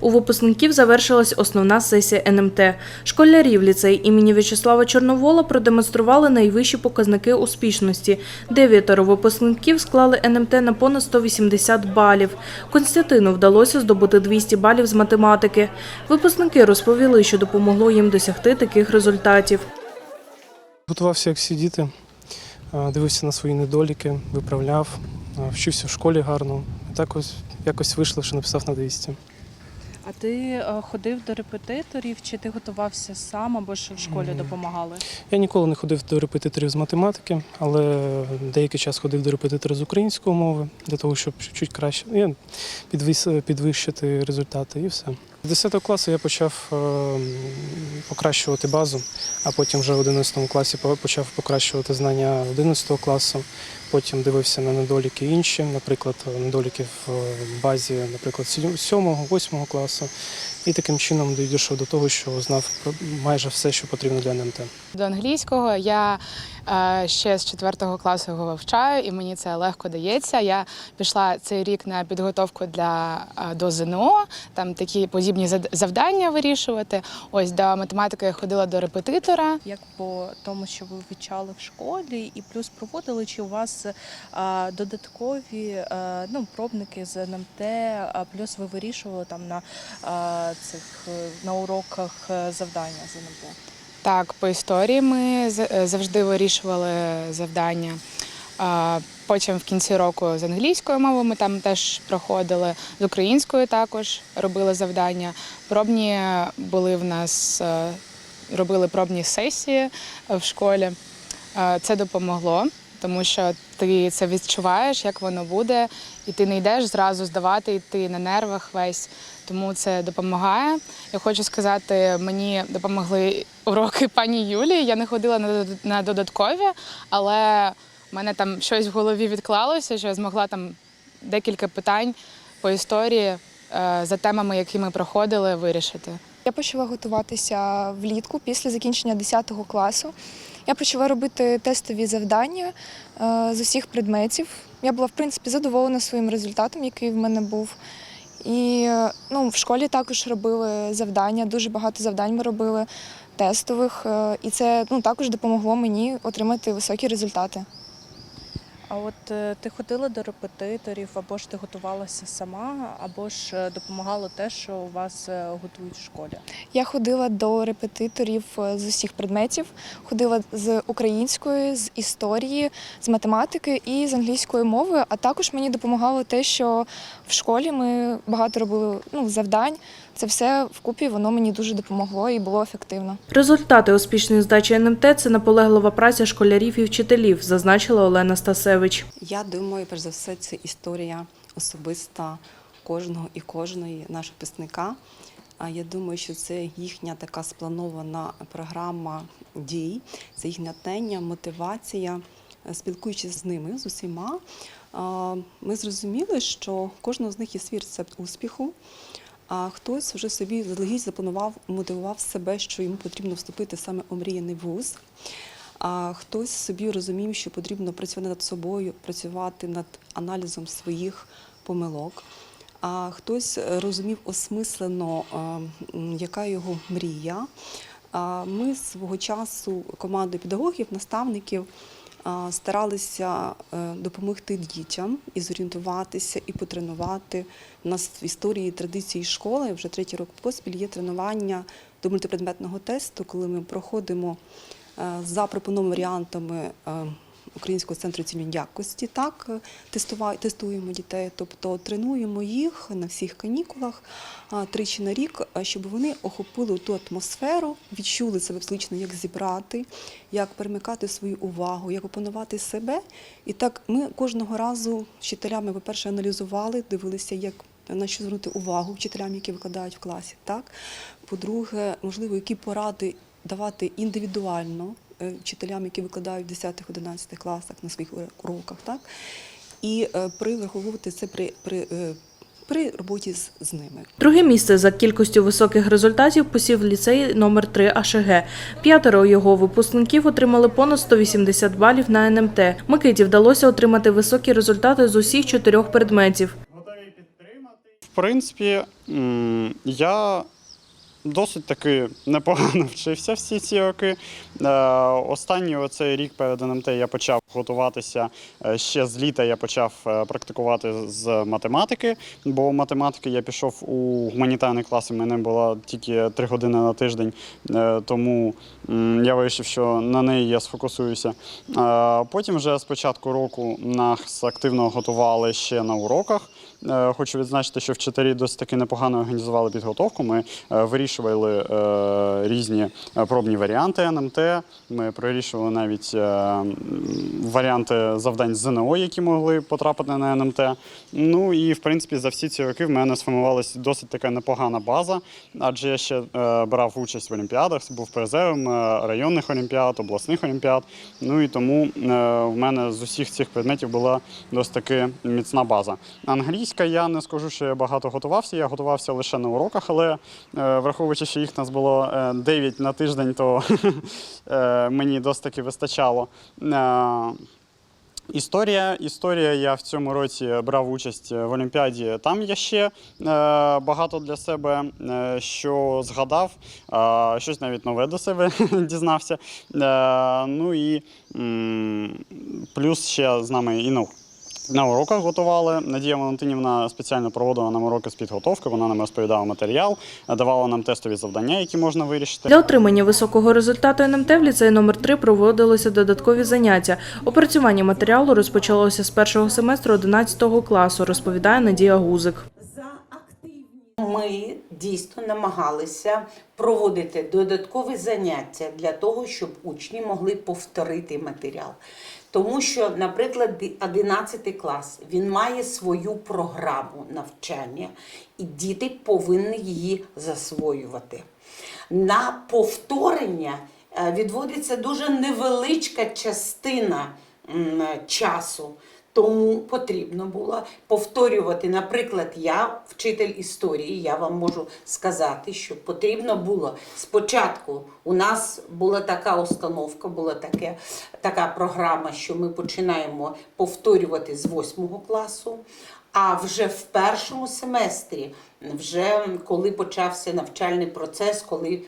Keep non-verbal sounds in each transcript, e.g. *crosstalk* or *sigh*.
У випускників завершилась основна сесія НМТ. Школярів ліцей імені В'ячеслава Чорновола продемонстрували найвищі показники успішності. Дев'ятеро випускників склали НМТ на понад 180 балів. Константину вдалося здобути 200 балів з математики. Випускники розповіли, що допомогло їм досягти таких результатів. Готувався як всі діти, дивився на свої недоліки, виправляв, вчився в школі гарно. Так ось якось вийшло, що написав на 200. А ти е, ходив до репетиторів, чи ти готувався сам або ж в школі допомагали? Я ніколи не ходив до репетиторів з математики, але деякий час ходив до репетитора з української мови для того, щоб чуть краще підвищити результати і все. З 10 класу я почав е, покращувати базу, а потім вже в 11 класі почав покращувати знання 11 класу. Потім дивився на недоліки інші, наприклад, недоліки в е, базі, наприклад, 7, 8 класу. І таким чином дійшов до того, що знав майже все, що потрібно для НМТ. До англійського я ще з 4 класу його вивчаю, і мені це легко дається. Я пішла цей рік на підготовку для е, до ЗНО, там такі подібні завдання вирішувати. Ось до математики я ходила до репетитора. Як по тому, що ви вивчали в школі, і плюс проводили, чи у вас е, додаткові е, ну, пробники з НМТ, а плюс ви вирішували там на е, цих е, на уроках е, завдання з НМТ? Так, по історії ми е, завжди вирішували завдання. Потім в кінці року з англійською мовою ми там теж проходили, з українською також робили завдання. Пробні були в нас, е, робили пробні сесії в школі. Е, Це допомогло, тому що ти це відчуваєш, як воно буде, і ти не йдеш зразу здавати, і ти на нервах весь. Тому це допомагає. Я хочу сказати, мені допомогли уроки пані Юлії. Я не ходила на дод- на додаткові, але в мене там щось в голові відклалося, що я змогла там декілька питань по історії е, за темами, які ми проходили, вирішити. Я почала готуватися влітку після закінчення 10 класу. Я почала робити тестові завдання е, з усіх предметів. Я була в принципі задоволена своїм результатом, який в мене був. І е, ну, в школі також робили завдання, дуже багато завдань ми робили тестових, е, і це ну, також допомогло мені отримати високі результати. А от е, ти ходила до репетиторів, або ж ти готувалася сама, або ж е, допомагало те, що у вас е, готують в школі? Я ходила до репетиторів з усіх предметів, ходила з української, з історії, з математики і з англійської мови. А також мені допомагало те, що в школі ми багато робили ну, завдань. Це все вкупі воно мені дуже допомогло і було ефективно. Результати успішної здачі НМТ – це наполеглива праця школярів і вчителів, зазначила Олена Стасевич. Я думаю, перш за все, це історія особиста кожного і кожної нашого випускника. А я думаю, що це їхня така спланована програма дій, це їхня тення, мотивація. Спілкуючись з ними, з усіма, ми зрозуміли, що кожного з них є свій рецепт успіху. А хтось вже собі заздалегідь запланував, мотивував себе, що йому потрібно вступити саме у мріяний вуз. А хтось собі розумів, що потрібно працювати над собою, працювати над аналізом своїх помилок. А хтось е, розумів осмислено, е, яка його мрія. Ми свого часу командою педагогів, наставників старалися е, допомогти дітям і зорієнтуватися, і потренувати. У нас в історії традиції школи вже третій рок поспіль є тренування до мультипредметного тесту, коли ми проходимо е, за пропонованими варіантами е, Українського центру цінної якості. Так, е, тестуємо дітей, тобто тренуємо їх на всіх канікулах тричі на рік, щоб вони охопили ту атмосферу, відчули себе психологічно, як зібрати, як перемикати свою увагу, як опанувати себе. І так ми кожного разу з вчителями, по-перше, аналізували, дивилися, як на що звернути увагу вчителям, які викладають в класі. Так? По-друге, можливо, які поради давати індивідуально вчителям, які викладають в 10-11 класах на своїх уроках. Так? І е, при враховувати це при, при, е, при роботі з, з ними. Друге місце за кількістю високих результатів посів ліцей номер 3 АШГ. П'ятеро його випускників отримали понад 180 балів на НМТ. Микиті вдалося отримати високі результати з усіх чотирьох предметів. В принципі, я досить таки непогано *laughs* вчився всі ці роки. Е, Останній оцей рік перед НМТ я почав готуватися е, ще з літа. Я почав е, практикувати з математики, бо математики я пішов у гуманітарний клас, і мене було тільки три години на тиждень, тому я вирішив, що на неї я сфокусуюся. Потім вже з початку року нас активно готували ще на уроках. Хочу відзначити, що вчителі досить таки непогано організували підготовку. Ми вирішували е, різні е, пробні варіанти НМТ. Ми прорішували навіть е, варіанти завдань ЗНО, які могли потрапити на НМТ. Ну і в принципі за всі ці роки в мене сформувалася досить така непогана база, адже я ще брав участь в олімпіадах, був призером районних олімпіад, обласних олімпіад. Ну і тому в мене з усіх цих предметів була досить таки міцна база. Англійська я не скажу, що я багато готувався. Я готувався лише на уроках, але е, враховуючи, що їх нас було е, 9 на тиждень, то *laughs* е, мені досить таки вистачало. Е, Історія. Історія. Я в цьому році брав участь в Олімпіаді. Там я ще е, багато для себе е, що згадав, е, щось навіть нове до себе *laughs* дізнався. Е, ну і плюс ще з нами і наук. На уроках готували. Надія Валентинівна спеціально проводила нам уроки з підготовки. Вона нам розповідала матеріал, давала нам тестові завдання, які можна вирішити. Для отримання високого результату НМТ в ліцеї номер 3 проводилися додаткові заняття. Опрацювання матеріалу розпочалося з першого семестру 11 класу, розповідає Надія Гузик. Ми дійсно намагалися проводити додаткові заняття для того, щоб учні могли повторити матеріал. Тому що, наприклад, 11 клас він має свою програму навчання, і діти повинні її засвоювати. На повторення е, відводиться дуже невеличка частина часу. Тому потрібно було повторювати. Наприклад, я, вчитель історії, я вам можу сказати, що потрібно було спочатку. У нас була така установка, була таке, така програма, що ми починаємо повторювати з 8 класу. А вже в першому семестрі, вже коли почався навчальний процес, коли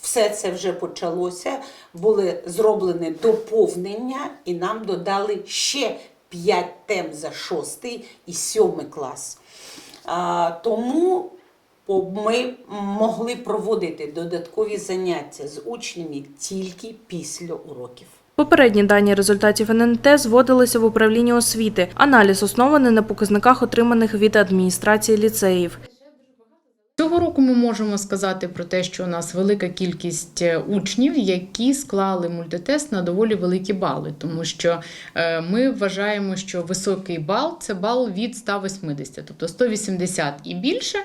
все це вже почалося, були зроблені доповнення, і нам додали ще 5 тем за 6 і 7 клас. Тому ми могли проводити додаткові заняття з учнями тільки після уроків. Попередні дані результатів ННТ зводилися в управлінні освіти. Аналіз оснований на показниках, отриманих від адміністрації ліцеїв. Цього року ми можемо сказати про те, що у нас велика кількість е, учнів, які склали мультитест на доволі великі бали, тому що е, ми вважаємо, що високий бал це бал від 180, тобто 180 і більше.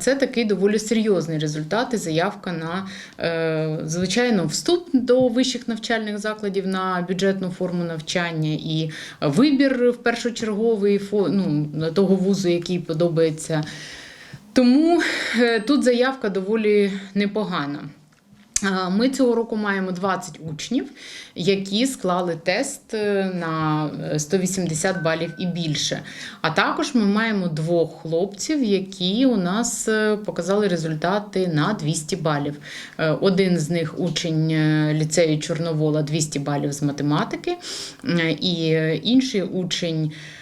Це такий доволі серйозний результат і заявка на е, звичайно вступ до вищих навчальних закладів на бюджетну форму навчання і вибір в першочерговий ну, того вузу, який подобається. Тому е, тут заявка доволі непогана. Ми цього року маємо 20 учнів, які склали тест е, на е, 180 балів і більше. А також ми маємо двох хлопців, які у нас е, показали результати на 200 балів. Е, Один з них учень е, ліцею Чорновола 200 балів з математики, е, і е, інший учень е,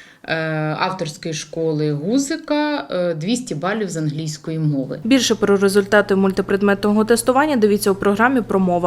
авторської школи Гузика е, 200 балів з англійської мови. Більше про результати мультипредметного тестування дивіться у програмі «Промова».